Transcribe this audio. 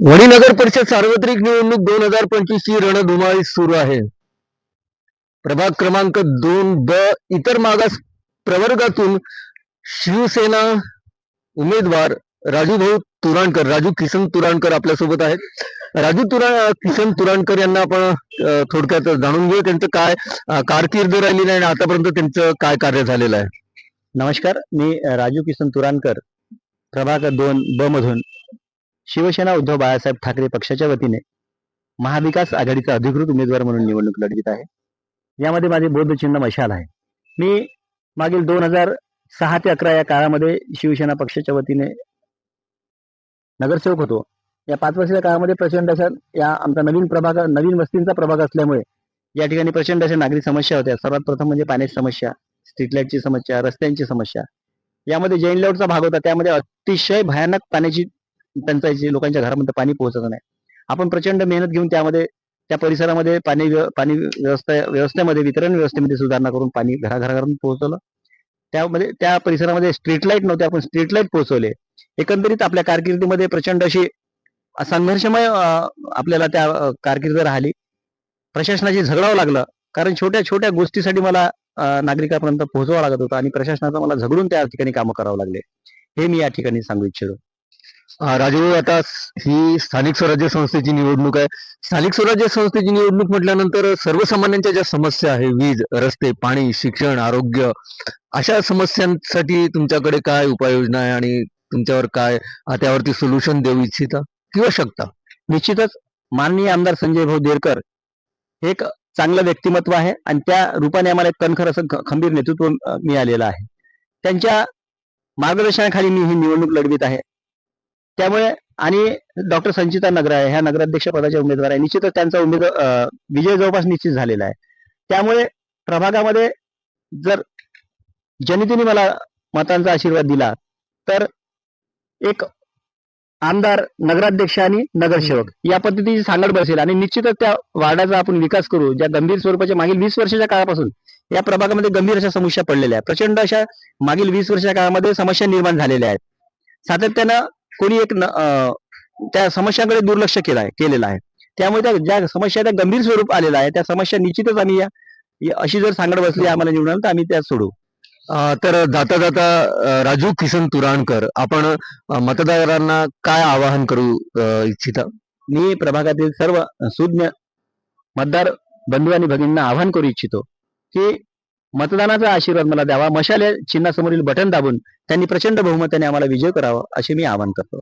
वणी नगर परिषद सार्वत्रिक निवडणूक दोन हजार पंचवीस ची रणधुमाळी सुरू आहे. प्रभाग क्रमांक दोन ब इतर मागास प्रवर्गातून शिवसेना उमेदवार राजू भाऊ तुराणकर राजू किसन तुराणकर आपल्यासोबत आहेत. राजू तुरा किसन तुराणकर यांना आपण थोडक्यात जाणून घेऊ त्यांचं काय अ, कारकीर्द नाही आणि आतापर्यंत त्यांचं काय कार्य झालेलं आहे. नमस्कार मी राजू किसन तुराणकर प्रभाग दोन ब मधून शिवसेना उद्धव बाळासाहेब ठाकरे पक्षाच्या वतीने महाविकास आघाडीचा अधिकृत उमेदवार म्हणून निवडणूक लढवित आहे. यामध्ये माझे बौद्ध चिन्ह मशाल आहे. मी मागील दोन हजार सहा ते अकरा या काळामध्ये शिवसेना पक्षाच्या वतीने नगरसेवक होतो. या पाच वर्षाच्या काळामध्ये प्रचंड अशा या आमचा नवीन प्रभाग नवीन वस्तींचा प्रभाग असल्यामुळे या ठिकाणी प्रचंड अशा नागरिक समस्या होत्या. सर्वात प्रथम म्हणजे पाण्याची समस्या स्ट्रीट लाईटची समस्या रस्त्यांची समस्या. यामध्ये जैन लेआउटचा भाग होता. त्यामध्ये अतिशय भयानक पाण्याची टंचाईची लोकांच्या घरामध्ये पाणी पोहोचत नाही. आपण प्रचंड मेहनत घेऊन त्यामध्ये त्या परिसरामध्ये पाणी पाणी व्यवस्था व्यवस्थेमध्ये वितरण व्यवस्थेमध्ये सुधारणा करून पाणी घराघरापर्यंत पोहोचवलं. त्यामध्ये त्या परिसरामध्ये स्ट्रीट लाइट नव्हते आपण स्ट्रीट लाइट पोहोचवले. एकंदरीत आपल्या कारकिर्दीमध्ये प्रचंड अशी संघर्षमय आपल्याला त्या अं, कारकीर्द राहिली. प्रशासनाशी झगडावं लागलं. कारण छोट्या छोट्या गोष्टीसाठी मला नागरिकांपर्यंत पोहोचवावं लागत होतं आणि प्रशासनाचा मला झगडून त्या ठिकाणी कामं करावं लागले. हे मी या ठिकाणी सांगू इच्छितो. राजेभाऊ राजू आता ही स्थानिक स्वराज्य संस्थेची निवडणूक आहे. स्थानिक स्वराज्य संस्थेची निवडणूक म्हटल्यानंतर सर्वसामान्यांच्या ज्या समस्या आहे वीज रस्ते पाणी शिक्षण आरोग्य अशा समस्यांसाठी तुमच्याकडे काय उपाययोजना आहे आणि तुमच्यावर काय त्यावरती सोल्युशन देऊ इच्छिता किंवा शकता? निश्चितच. माननीय आमदार संजय भाऊ देरकर हे एक चांगलं व्यक्तिमत्व आहे आणि त्या रूपाने आम्हाला एक कणखर असं खंबीर नेतृत्व मिळालेलं आहे. त्यांच्या मार्गदर्शनाखाली मी ही निवडणूक लढवित आहे. त्यामुळे आणि डॉक्टर संचिता नगरा आहे ह्या नगराध्यक्ष पदाच्या उमेदवार आहे. निश्चितच त्यांचा उमेदवार विजय जवळपास निश्चित झालेला आहे. त्यामुळे प्रभागामध्ये जर जनतेने मला मतांचा आशीर्वाद दिला तर एक आमदार नगराध्यक्ष आणि नगरसेवक या पद्धतीची सांगड बसेल आणि निश्चितच त्या वार्डाचा आपण विकास करू ज्या गंभीर स्वरूपाच्या मागील वीस वर्षाच्या काळापासून या प्रभागामध्ये गंभीर अशा समस्या पडलेल्या आहेत. प्रचंड अशा मागील वीस वर्षाच्या काळामध्ये समस्या निर्माण झालेल्या आहेत. सातत्यानं कोणी एक त्या समस्यांकडे दुर्लक्ष केलं आहे केलेलं आहे. त्यामुळे त्या ज्या समस्या त्या गंभीर स्वरूप आलेला आहे त्या समस्या निश्चितच आम्ही या अशी जर सांगड बसली आम्हाला निवडून आलं तर आम्ही त्या सोडू. तर जाता जाता राजू किसन तुराणकर आपण मतदारांना काय आवाहन करू इच्छिता? मी प्रभागातील सर्व सुज्ञ मतदार बंधू आणि भगिनींना आवाहन करू इच्छितो की मतदानाचा आशीर्वाद मला द्यावा. मशाल या चिन्हासमोरील बटन दाबून त्यांनी प्रचंड बहुमताने आम्हाला विजय करावा असे मी आवाहन करतो.